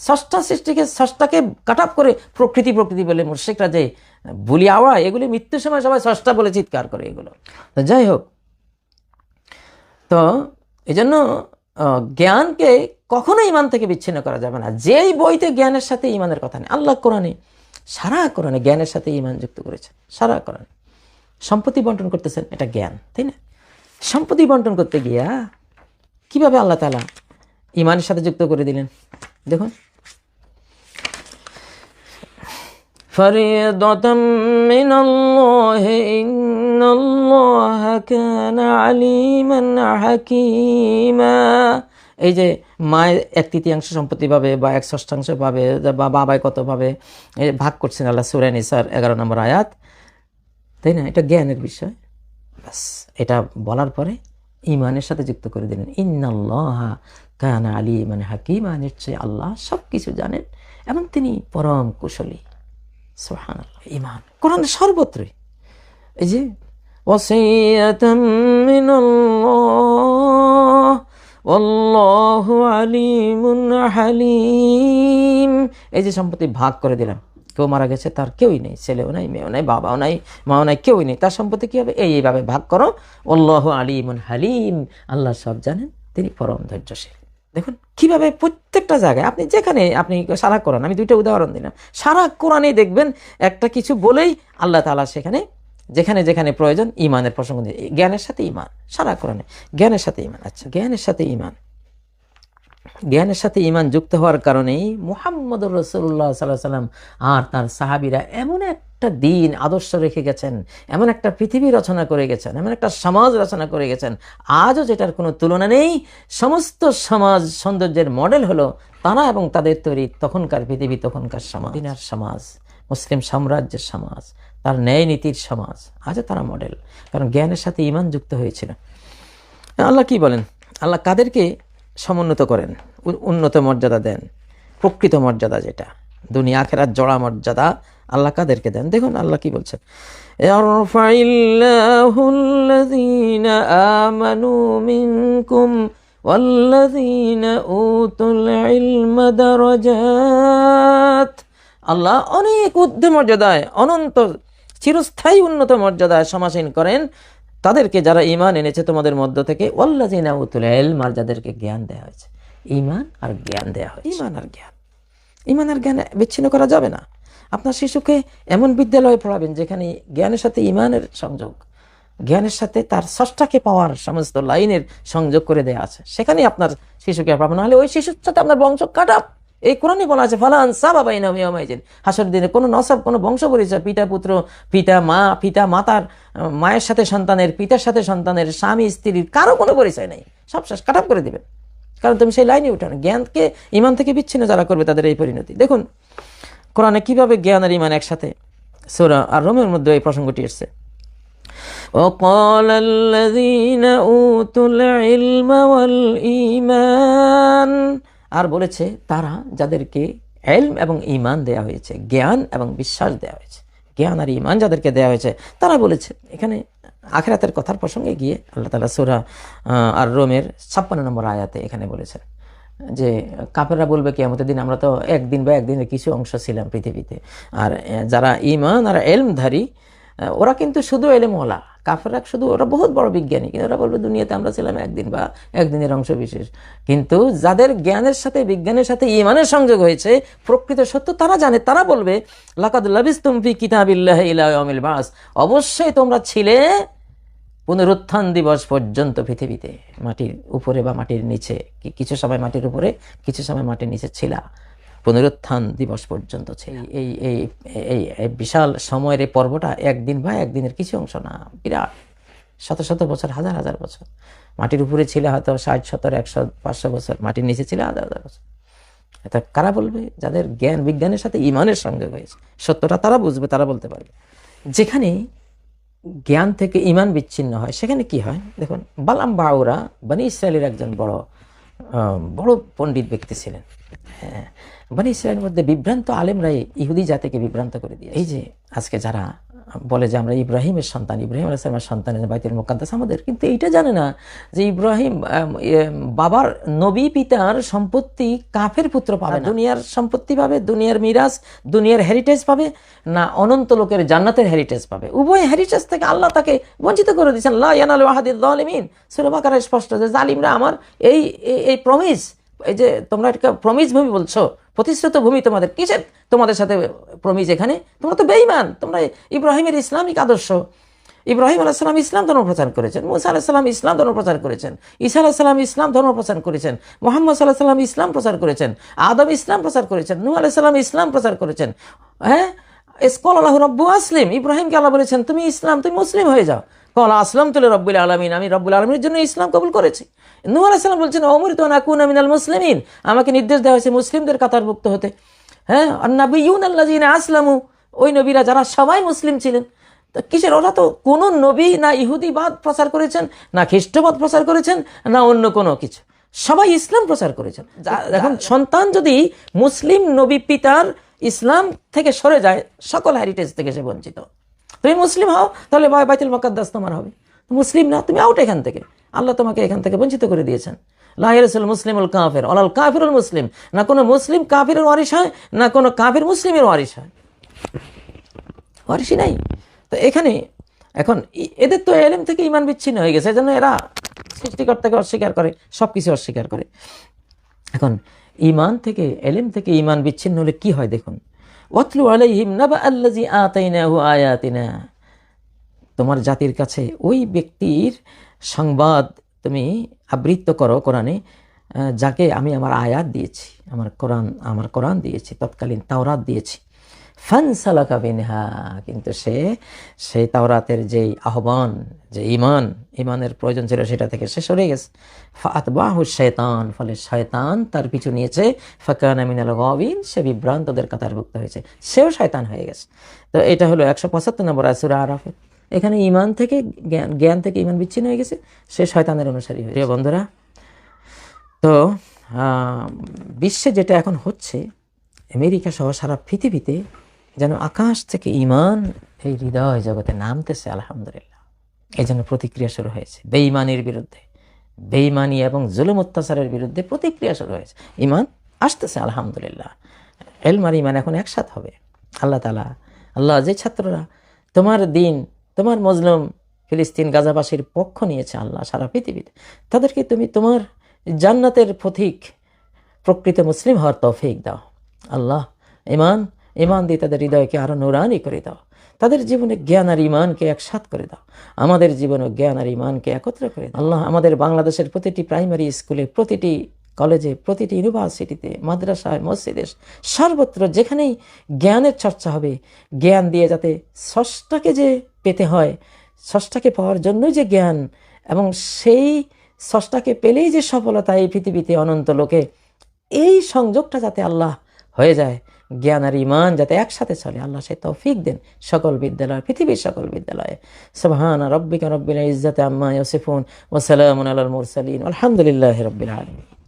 ষষ্ঠা সৃষ্টিকে, ষষ্ঠাকে কাট আপ করে প্রকৃতি প্রকৃতি বলে মুর্শিকরা যে বলি আওয়া এগুলি মৃত্যুর সময় সবাই ষষ্ঠা বলে চিৎকার করে এগুলো। তো যাই হোক, তো এই জন্য জ্ঞানকে কখনো ইমান থেকে বিচ্ছিন্ন করা যাবে না। যেই বইতে জ্ঞানের সাথে ইমানের কথা নেই, আল্লাহ কোরআনে, সারা কোরআনে জ্ঞানের সাথে ইমান যুক্ত করেছে, সারা কোরআনে। সম্পত্তি বন্টন করতেছেন, এটা জ্ঞান, তাই না? সম্পত্তি বন্টন করতে গিয়া কীভাবে আল্লাহ তালা ইমানের সাথে যুক্ত করে দিলেন? দেখুন। فريضة من الله إن الله كان عليما حكيما এই যে মায়ের এক তৃতীয়াংশ সম্পত্তি পাবে বা এক ষষ্ঠাংশ পাবে বা বাবায় কত পাবে এই ভাগ করছেন আল্লাহ সুরাই নিসার এগারো নম্বর আয়াত তাই না এটা জ্ঞানের বিষয় ব্যাস এটা বলার পরে ইমানের সাথে যুক্ত করে দিলেন ইন্নাল্লাহ কানা আলী মানে হাকিমা নিশ্চয় আল্লাহ সব কিছু জানেন এবং তিনি পরম কুশলী ইমান কোরআন সর্বত্রই। এই যে হালিম। এই যে সম্পত্তি ভাগ করে দিলাম। কেউ মারা গেছে, তার কেউই নেই। ছেলেও নাই, মেয়েও নাই, বাবাও নাই, মাও নাই, কেউই নেই। তার সম্পত্তি কী হবে? এই, এইভাবে ভাগ করো। অল্লাহ আলিমুন হালিম। আল্লাহ সব জানেন, তিনি পরম ধৈর্যশীল। দেখুন, কীভাবে প্রত্যেকটা জায়গায়, আপনি যেখানে, আপনি সারা কোরআন, আমি দুইটা উদাহরণ দিলাম, সারা কোরআনে দেখবেন একটা কিছু বলেই আল্লাহ তালা সেখানে, যেখানে যেখানে প্রয়োজন ইমানের প্রসঙ্গ জ্ঞানের সাথে ইমান সারা কোরআনে, জ্ঞানের সাথে ইমান আচ্ছা জ্ঞানের সাথে ইমান জ্ঞানের সাথে ইমান যুক্ত হওয়ার কারণেই মুহাম্মদ রসুল্লাহ সাল্লাহ সাল্লাম আর তার সাহাবিরা এমন একটা দিন আদর্শ রেখে গেছেন, এমন একটা পৃথিবী রচনা করে গেছেন, এমন একটা সমাজ রচনা করে গেছেন, আজও যেটার কোনো তুলনা নেই, সমস্ত সমাজ সৌন্দর্যের মডেল হলো তারা এবং তাদের তৈরি তখনকার পৃথিবী, তখনকার সমাজ। দিনার সমাজ, মুসলিম সাম্রাজ্যের সমাজ, তার ন্যায় নীতির সমাজ, আজও তারা মডেল, কারণ জ্ঞানের সাথে ইমান যুক্ত হয়েছিল। আল্লাহ কি বলেন? আল্লাহ কাদেরকে সমুন্নত করেন উন্নত মর্যাদা দেন, প্রকৃত মর্যাদা যেটা দুনিয়া আখেরাত জড়া মর্যাদা আল্লাহ কাদেরকে দেন দেখুন আল্লাহ কি বলছেন يرفع الله الذين آمنوا منكم والذين أوتوا العلم درجات আল্লাহ অনেক ঊর্ধ্ব মর্যাদায় অনন্ত চিরস্থায়ী উন্নত মর্যাদায় সমাসীন করেন তাদেরকে যারা ইমান এনেছে তোমাদের মধ্য থেকে ওয়াল্লাজিনা উতুল ইলম আর যাদেরকে জ্ঞান দেওয়া হয়েছে ইমান আর জ্ঞান দেওয়া হয়েছে ইমান আর জ্ঞান ইমান আর জ্ঞান বিচ্ছিন্ন করা যাবে না আপনার শিশুকে এমন বিদ্যালয়ে পড়াবেন যেখানে জ্ঞানের সাথে ইমানের সংযোগ, জ্ঞানের সাথে তার ষষ্ঠাকে পাওয়ার সমস্ত লাইনের সংযোগ করে দেওয়া আছে। সেখানেই আপনার শিশুকে পাবেন নাহলে ওই শিশুর সাথে আপনার বংশ কাটাপ এই কোরআনই বলা আছে, ফালান সাবাবাই নাম ইয়ামাইজেন হাসর দিনে কোনো নসব, কোনো বংশ পরিচয়, পিতা পুত্র, পিতা মা, পিতা মাতার মায়ের সাথে সন্তানের, পিতার সাথে সন্তানের, স্বামী স্ত্রীর কারও কোনো পরিচয় নেই। সব শেষ কাটাপ করে দিবেন। কারণ তুমি সেই লাইনে উঠো না জ্ঞানকে, ইমান থেকে বিচ্ছিন্ন যারা করবে তাদের এই পরিণতি। দেখুন কোরআনে কিভাবে জ্ঞান আর ইমান একসাথে সোরা আর রোমের মধ্যে এই প্রসঙ্গটি এসছে وقال الذين أوتوا العلم والإيمان আর বলেছে তারা যাদেরকে এলম এবং ইমান দেয়া হয়েছে জ্ঞান এবং বিশ্বাস দেওয়া হয়েছে জ্ঞান আর ইমান যাদেরকে দেওয়া হয়েছে তারা বলেছে এখানে আখেরাতের কথার প্রসঙ্গে গিয়ে আল্লাহ তালা সুরা আর রোমের ছাপ্পান্ন নম্বর আয়াতে এখানে বলেছেন যে কাপেররা বলবে কি আমাদের দিন আমরা তো একদিন বা একদিনের কিছু অংশ ছিলাম পৃথিবীতে। আর যারা ইমান আর এলমধারী ওরা কিন্তু শুধু এলেমওয়ালা। কাফেররা শুধু, ওরা বহুত বড় বিজ্ঞানী, কিন্তু ওরা বলবে দুনিয়াতে আমরা ছিলাম একদিন বা একদিনের অংশ বিশেষ। কিন্তু যাদের জ্ঞানের সাথে, বিজ্ঞানের সাথে ইমানের সংযোগ হয়েছে, প্রকৃত সত্য তারা জানে, তারা বলবে, লাকাদ লাবিস তুমফি কিতাবিল্লাহ ইলা ইয়াউমিল বাস। অবশ্যই তোমরা ছিলে পুনরুত্থান দিবস পর্যন্ত পৃথিবীতে মাটির উপরে বা মাটির নিচে কিছু সময় মাটির উপরে, কিছু সময় মাটির নিচে ছিলা। পুনরুত্থান দিবস পর্যন্ত ছিল এই এই এই বিশাল সময়ের এই পর্বটা একদিন বা একদিনের কিছু অংশ না, বিরাট। শত শত বছর, হাজার হাজার বছর। মাটির উপরে ছিল হয়তো ষাট, সত্তর, একশো, পাঁচশো বছর, মাটির নিচে ছিল হাজার হাজার বছর। এটা কারা বলবে? যাদের জ্ঞান, বিজ্ঞানের সাথে ইমানের সঙ্গে হয়েছে। সত্যটা তারা বুঝবে, তারা বলতে পারবে। যেখানে জ্ঞান থেকে ইমান বিচ্ছিন্ন হয়। সেখানে কি হয়? দেখুন, বালাম বাউরা বানি ইসরায়েলের একজন বড় বড় পণ্ডিত ব্যক্তি ছিলেন। হ্যাঁ বানি ইসরায়েলের মধ্যে বিভ্রান্ত আলেমরাই ইহুদি জাতিকে বিভ্রান্ত করে দিয়ে এই যে, আজকে যারা বলে যে আমরা ইব্রাহিমের সন্তান, ইব্রাহিম আলাইসালামের সন্তান বাইতুল মোকাদ্দাস আমাদের। কিন্তু এইটা জানে না যে ইব্রাহিম বাবার নবী পিতার সম্পত্তি কাফের পুত্র পাবে দুনিয়ার সম্পত্তি পাবে, দুনিয়ার মিরাজ, দুনিয়ার হেরিটেজ পাবে না, অনন্ত লোকের জান্নাতের হেরিটেজ পাবে। উভয় হেরিটেজ থেকে আল্লাহ তাকে বঞ্চিত করে দিয়েছেন। লা ইয়ানাল ওয়াহাদিদ জালিমিন। সূরা বাকারায় স্পষ্ট যে জালিমরা আমার এই, এই- প্রমিস এই যে তোমরা এটা প্রমিস ভূমি বলছো প্রতিশ্রুত ভূমি তোমাদের কিসের? তোমাদের সাথে প্রমিস এখানে? তোমরা তো বেঈমান। তোমরা ইব্রাহিমের ইসলামিক আদর্শ। ইব্রাহিম আলাইসালাম ইসলাম ধর্ম প্রচার করেছেন। মুসা আলাইসাল্লাম ইসলাম ধর্ম প্রচার করেছেন। ঈসা আলাইসাল্লাম ইসলাম ধর্ম প্রচার করেছেন। মোহাম্মদ সাল্লাহ সাল্লাম ইসলাম প্রচার করেছেন। আদম ইসলাম প্রচার করেছেন। নূ আলাইসাল্লাম ইসলাম প্রচার করেছেন। হ্যাঁ? ইসকল আল্লাহ রব্বু আসলিম। ইব্রাহিমকে আল্লাহ বলেছেন, তুমি ইসলাম, তুমি মুসলিম হয়ে যাও। কল আসলাম তুলে রব্বুল আলমিন, আমি রব্বুল আলমীর জন্য ইসলাম কবুল করেছি। নূ আলাইসাল্লাম বলছেন অমর তো নাকুন আমিনাল মুসলিমিন। আমাকে নির্দেশ দেওয়া হয়েছে মুসলিমদের কাতারভুক্ত হতে। হ্যাঁ আন্নাবি আসলামু। ওই নবীরা যারা সবাই মুসলিম ছিলেন, তো কিসের? ওরা তো কোনো নবী না ইহুদিবাদ প্রচার করেছেন, না খ্রিস্টবাদ প্রচার করেছেন, না অন্য কোনো কিছু। সবাই ইসলাম প্রচার করেছেন। এখন সন্তান যদি মুসলিম নবী পিতার ইসলাম থেকে সরে যায়, সকল হ্যারিটেজ থেকে সে বঞ্চিত। তুমি মুসলিম হও, তাহলে বাই- বাইতুল মকাদ্দাস তোমার হবে। মুসলিম না, তুমি আউট এখান থেকে। আল্লাহ তোমাকে এখান থেকে বঞ্চিত করে দিয়েছেন। লাহিরসুল মুসলিমুল কাফের অলাল কাফিরুল মুসলিম। না কোনো মুসলিম কাফিরের ওয়ারিস হয়, না কোনো কাফির মুসলিমের ওয়ারিস হয়। ওয়ারিসই নাই। তো এখানে, এখন এদের তো এলেম থেকে ইমান বিচ্ছিন্ন হয়ে গেছে, এজন্য এরা সৃষ্টিকর্তাকে অস্বীকার করে সব কিছু অস্বীকার করে। এখন, ইমান থেকে, এলেম থেকে ইমান বিচ্ছিন্ন হলে কি হয় দেখুন। ওয়াতলু আলাইহিম নাবা আতাইনাহু আয়াতিনা। তোমার জাতির কাছে ওই ব্যক্তির সংবাদ তুমি আবৃত্ত করো কোরআনে যাকে আমি আমার আয়াত দিয়েছি, আমার কোরআন আমার কোরআন দিয়েছি, তৎকালীন তাওরাত দিয়েছি। ফানসালাকা বিনহা কিন্তু সে সেই তাওরাতের যেই আহ্বান যে ইমান ইমানের প্রয়োজন ছিল সেটা থেকে সে সরে গেছে। ফাত বাহু শয়তান ফলে শয়তান তার পিছু নিয়েছে। ফাকান আমিনাল গবিন সে বিভ্রান্তদের কাতারভুক্ত হয়েছে। সেও শয়তান হয়ে গেছে। তো এটা হলো একশো পঁচাত্তর নম্বর আসুরা আরাফের এখানে ইমান থেকে জ্ঞান জ্ঞান থেকে ইমান বিচ্ছিন্ন হয়ে গেছে। সে শয়তানের অনুসারী হয়ে বন্ধুরা তো বিশ্বে যেটা এখন হচ্ছে আমেরিকা সহ সারা পৃথিবীতে যেন আকাশ থেকে ইমান এই হৃদয় জগতে নামতেছে, আলহামদুলিল্লাহ। এই জন্য প্রতিক্রিয়া শুরু হয়েছে। বেঈমানির বিরুদ্ধে, বেঈমানি এবং জুলুম অত্যাচারের বিরুদ্ধে প্রতিক্রিয়া শুরু হয়েছে। ইমান আসতেছে, আলহামদুলিল্লাহ। এলমার ইমান এখন একসাথ হবে। আল্লাহ তালা আল্লাহ যে ছাত্ররা তোমার দিন, তোমার মজলুম ফিলিস্তিন গাজাবাসীর পক্ষ নিয়েছে, আল্লাহ সারা পৃথিবীতে। তাদেরকে তুমি তোমার জান্নাতের পথিক প্রকৃত মুসলিম হওয়ার তৌফিক দাও। আল্লাহ ইমান ইমান দিয়ে তাদের হৃদয়কে আরও নুরানি করে দাও। তাদের জীবনে জ্ঞান আর ইমানকে একসাথ করে দাও। আমাদের জীবনে জ্ঞান আর ইমানকে একত্র করে দাও। আল্লাহ আমাদের বাংলাদেশের প্রতিটি প্রাইমারি স্কুলে, প্রতিটি কলেজে, প্রতিটি ইউনিভার্সিটিতে, মাদ্রাসায়, মসজিদে সর্বত্র যেখানেই জ্ঞানের চর্চা হবে, জ্ঞান দিয়ে যাতে ষষ্ঠাকে যে পেতে হয়, ষষ্ঠাকে পাওয়ার জন্যই যে জ্ঞান এবং সেই ষষ্ঠাকে পেলেই যে সফলতা এই পৃথিবীতে অনন্ত লোকে, এই সংযোগটা যাতে আল্লাহ হয়ে যায়। জ্ঞান আর ইমান যাতে একসাথে চলে, আল্লাহ সে তৌফিক দেন সকল বিদ্যালয়, পৃথিবীর সকল বিদ্যালয়ে। সোহান রব্বিকা রব্বিল ইজাত আম্মা ইউসিফুন ওসালাম সালামুন আলাল মুরসালিন, আলহামদুলিল্লাহ রবিল আলামিন।